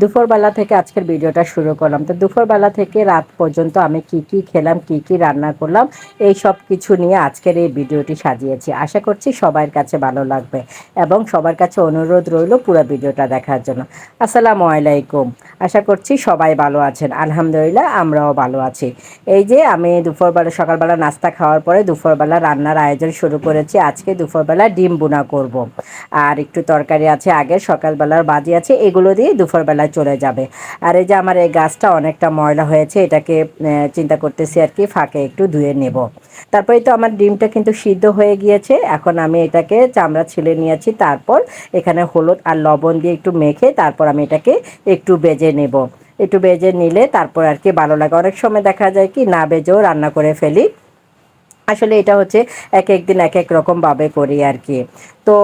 দুপুরবেলা থেকে আজকের ভিডিওটা শুরু করলাম। তো দুপুরবেলা থেকে রাত পর্যন্ত আমি কি কি খেলাম, কি কি রান্না করলাম, এই সব কিছু নিয়ে আজকের এই ভিডিওটি সাজিয়েছি। আশা করছি সবার কাছে ভালো লাগবে এবং সবার কাছে অনুরোধ রইল পুরো ভিডিওটা দেখার জন্য। আসসালামু আলাইকুম। আশা করছি সবাই ভালো আছেন। আলহামদুলিল্লাহ, আমরাও ভালো আছি। এই যে আমি দুপুরবেলা, সকালবেলা নাস্তা খাওয়ার পরে দুপুরবেলা রান্নার আয়োজন শুরু করেছি। আজকে দুপুরবেলা ডিম বোনা করব। আর একটু তরকারি আছে আগে, সকালবেলার বাজি আছে, এগুলো দিয়ে দুপুরবেলা চলে যাবে। আর এই যে আমার এই গাছটা অনেকটা ময়লা হয়েছে, এটাকে চিন্তা করতেছি আর কি, ফাঁকে একটু ধুয়ে নেব। তারপরে তো আমার ডিমটা কিন্তু সিদ্ধ হয়ে গিয়েছে। এখন আমি এটাকে চামড়া ছিলে নিয়েছি, তারপর এখানে হলুদ আর লবণ দিয়ে একটু মেখে, তারপর আমি এটাকে একটু বেজে নেব। একটু বেজে নিলে তারপর আর কি ভালো লাগে। অনেক সময় দেখা যায় কি না বেজেও রান্না করে ফেলি। আসলে এটা হচ্ছে এক এক দিন এক এক রকমভাবে করি আর কি। তো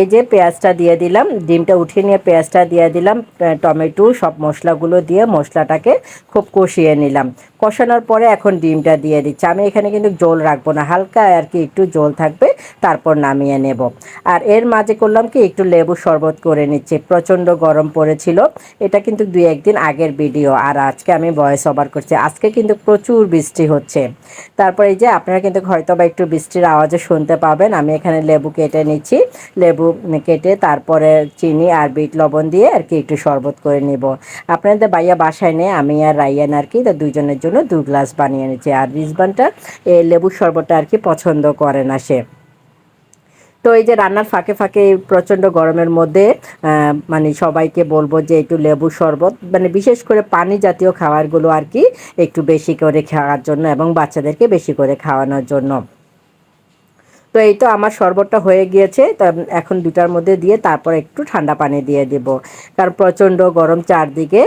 এই যে পেঁয়াজটা দিয়ে দিলাম, ডিমটা উঠিয়ে নিয়ে পেঁয়াজটা দিয়ে দিলাম টমেটো সব মশলাগুলো দিয়ে মশলাটাকে খুব কষিয়ে নিলাম। কষানোর পরে এখন ডিমটা দিয়ে দিচ্ছি। আমি এখানে কিন্তু জল রাখব না, হালকা আর কি একটু জল থাকবে, তারপর নামিয়ে নেব। আর এর মাঝে করলাম কি, একটু লেবু শরবত করে নিচ্ছি, প্রচণ্ড গরম পড়েছিল। এটা কিন্তু দুই একদিন আগের ভিডিও, আর আজকে আমি ভয়েস ওভার করছি। আজকে কিন্তু প্রচুর বৃষ্টি হচ্ছে। তারপরে এই যে আপনারা কিন্তু হয়তো বা একটু বৃষ্টির আওয়াজও শুনতে পাবেন, আমি এখানে লেবু কেটে নিচ্ছি। লেবু কেটে তারপরে চিনি আর বিট লবণ দিয়ে আর কি একটু শরবত করে নিব। আপনাদের বাইয়া বাসায় নেই, আমি আর রাইয়ান আর কি দুইজনের জন্য দু গ্লাস বানিয়ে নিয়েছে আর রিজবানটা এই লেবুর শরবতটা আর কি পছন্দ করে না সে। তো এই যে রান্নার ফাঁকে ফাঁকে প্রচণ্ড গরমের মধ্যে মানে সবাইকে বলব যে একটু লেবু শরবত মানে বিশেষ করে পানি জাতীয় খাবারগুলো আর কি একটু বেশি করে খাওয়ার জন্য এবং বাচ্চাদেরকে বেশি করে খাওয়ানোর জন্য। তো এই তো আমার শরবতটা হয়ে গিয়েছে, তো এখন দুটার মধ্যে দিয়ে তারপর একটু ঠান্ডা পানি দিয়ে দেব। কারণ প্রচণ্ড গরম চারদিকে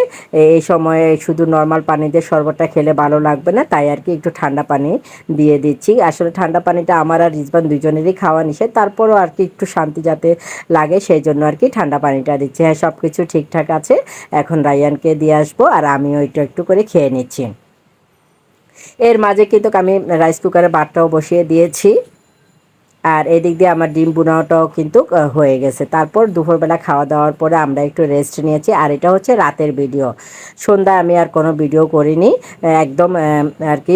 এই সময়ে শুধু নর্মাল পানি দিয়ে শরবতটা খেলে ভালো লাগবে না, তাই আর কি একটু ঠান্ডা পানি দিয়ে দিচ্ছি। আসলে ঠান্ডা পানিটা আমার আর রিজবান দুজনেরই খাওয়া নিষেধ, তারপরও আর কি একটু শান্তি যাতে লাগে সেই জন্য আর কি ঠান্ডা পানিটা দিচ্ছি। হ্যাঁ সব কিছু ঠিকঠাক আছে, এখন রায়ানকে দিয়ে আসব আর আমিও একটু একটু করে খেয়ে নিচ্ছি। এর মাঝে কিন্তু আমি রাইস কুকারে ভাতটাও বসিয়ে দিয়েছি। আর এদিক দিয়ে আমার ডিম বুনাওটাও কিন্তু হয়ে গেছে। তারপর দুপুরবেলা খাওয়া দাওয়ার পরে আমরা একটু রেস্ট নিয়েছি। আর এটা হচ্ছে রাতের ভিডিও সন্ধ্যায় আমি আর কোনো ভিডিও করিনি। একদম আর কি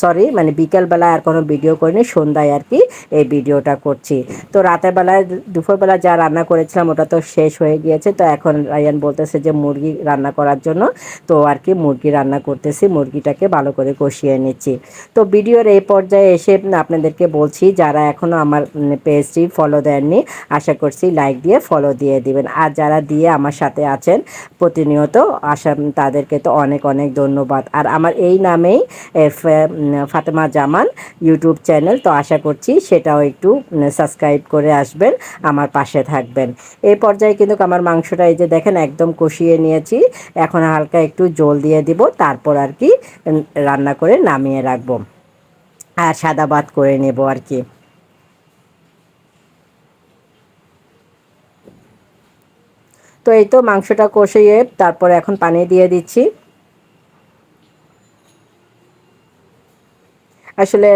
সরি মানে বিকেলবেলায় আর কোনো ভিডিও করিনি। সন্ধ্যায় আর কি এই ভিডিওটা করছি। তো রাতের বেলায়, দুপুরবেলা যা রান্না করেছিলাম ওটা তো শেষ হয়ে গিয়েছে। তো এখন রায়ান বলতেছে যে মুরগি রান্না করার জন্য। তো আর কি মুরগি রান্না করতেছি, মুরগিটাকে ভালো করে কষিয়ে নিচ্ছি। তো ভিডিওর এই পর্যায়ে এসে আপনাদেরকে বলছি, যারা এখনও আমার পেজটি ফলো দেননি, আশা করছি লাইক দিয়ে ফলো দিয়ে দিবেন। আর যারা দিয়ে আমার সাথে আছেন, প্রতিনিয়ত আশা, তাদেরকে তো অনেক অনেক ধন্যবাদ। আর আমার এই নামেই ফাতেমা জামান ইউটিউব চ্যানেল তো আশা করছি সেটাও একটু সাবস্ক্রাইব করে আসবেন, আমার পাশে থাকবেন। এই পর্যায়ে কিন্তু আমার মাংসটা এই যে দেখেন একদম কষিয়ে নিয়েছি, এখন হালকা একটু জল দিয়ে দিব, তারপর আর কি রান্না করে নামিয়ে রাখব। আর সাদা ভাত করে নেব আর কি। তো এই তো মাংসটা কষিয়ে তারপরে এখন পানি দিয়ে দিচ্ছি। আসলে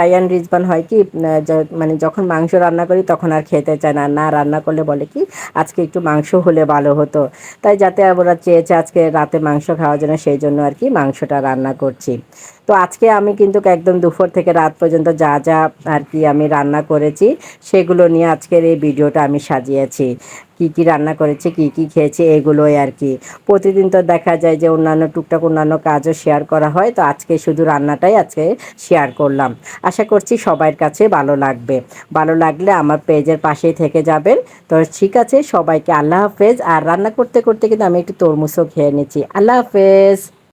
রায়ান রিজবান হয় কি মানে যখন মাংস রান্না করি তখন আর খেতে চায় না না রান্না করলে বলে কি, আজকে একটু মাংস হলে ভালো হতো। তাই যাতে ওরা চেয়েছে আজকে রাতে মাংস খাওয়ার জন্য, সেই জন্য আর কি মাংসটা রান্না করছি। তো আজকে আমি কিন্তু একদম দুপুর থেকে রাত পর্যন্ত যা যা আর কি আমি রান্না করেছি, সেগুলো নিয়ে আজকের এই ভিডিওটা আমি সাজিয়েছি। কি কি রান্না করেছে, কি কি খেয়েছে, এগুলোই আর কি। প্রতিদিন তো দেখা যায় যে অন্যান্য টুকটাক অন্যান্য কাজও শেয়ার করা হয়, তো আজকে শুধু রান্নাটাই আজকে শেয়ার করলাম। আশা করছি সবার কাছে ভালো লাগবে। ভালো লাগলে আমার পেজের পাশেই থেকে যাবেন। তো ঠিক আছে, সবাইকে আল্লাহ হাফেজ। আর রান্না করতে করতে কিন্তু আমি একটু তরমুজও খেয়ে নিচ্ছি। আল্লাহ হাফেজ।